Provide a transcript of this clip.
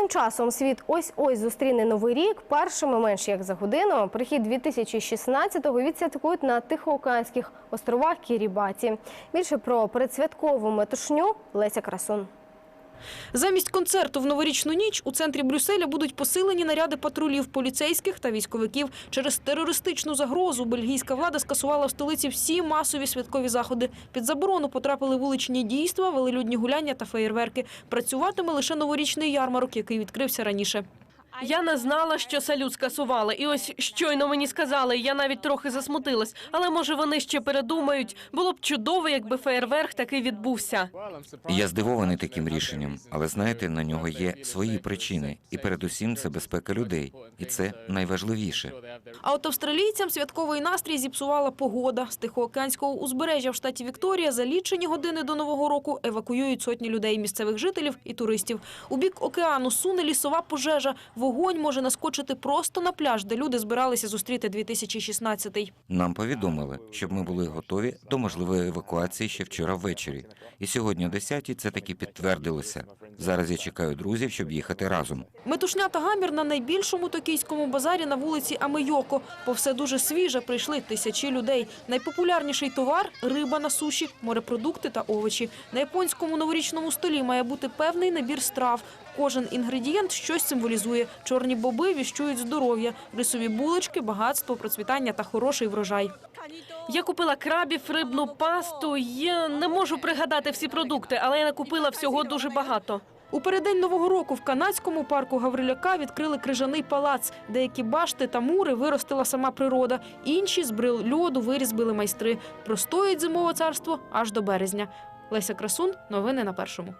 Тим часом світ ось ось зустріне новий рік. Першими менш як за годину прихід 2016-го відсвяткують на Тихоокеанських островах Кірібаті. Більше про передсвяткову метушню Леся Красун. Замість концерту в новорічну ніч у центрі Брюсселя будуть посилені наряди патрулів поліцейських та військовиків. Через терористичну загрозу бельгійська влада скасувала в столиці всі масові святкові заходи. Під заборону потрапили вуличні дійства, велелюдні гуляння та феєрверки. Працюватиме лише новорічний ярмарок, який відкрився раніше. Я не знала, що салют скасували, і ось щойно мені сказали, я навіть трохи засмутилась. Але може вони ще передумають. Було б чудово, якби феєрверк таки відбувся. Я здивований таким рішенням, але знаєте, на нього є свої причини, і передусім це безпека людей, і це найважливіше. А от австралійцям святковий настрій зіпсувала погода. З Тихоокеанського узбережжя в штаті Вікторія за лічені години до Нового року евакуюють сотні людей, місцевих жителів і туристів. У бік океану суне лісова пожежа. Вогонь може наскочити просто на пляж, де люди збиралися зустріти 2016-й. Нам повідомили, щоб ми були готові до можливої евакуації ще вчора ввечері. І сьогодні о 10 це таки підтвердилося. Зараз я чекаю друзів, щоб їхати разом. Метушня та гамір на найбільшому токійському базарі на вулиці Амейоко. По все дуже свіже прийшли тисячі людей. Найпопулярніший товар – риба на суші, морепродукти та овочі. На японському новорічному столі має бути певний набір страв. Кожен інгредієнт щось символізує. Чорні боби віщують здоров'я, рисові булочки, багатство, процвітання та хороший врожай. Я купила крабів, рибну пасту. Я не можу пригадати всі продукти, але я накупила всього дуже багато. У переддень Нового року в канадському парку Гавриляка відкрили крижаний палац. Деякі башти та мури виростила сама природа. Інші з брил льоду вирізбили майстри. Простоїть зимове царство аж до березня. Леся Красун. Новини на першому.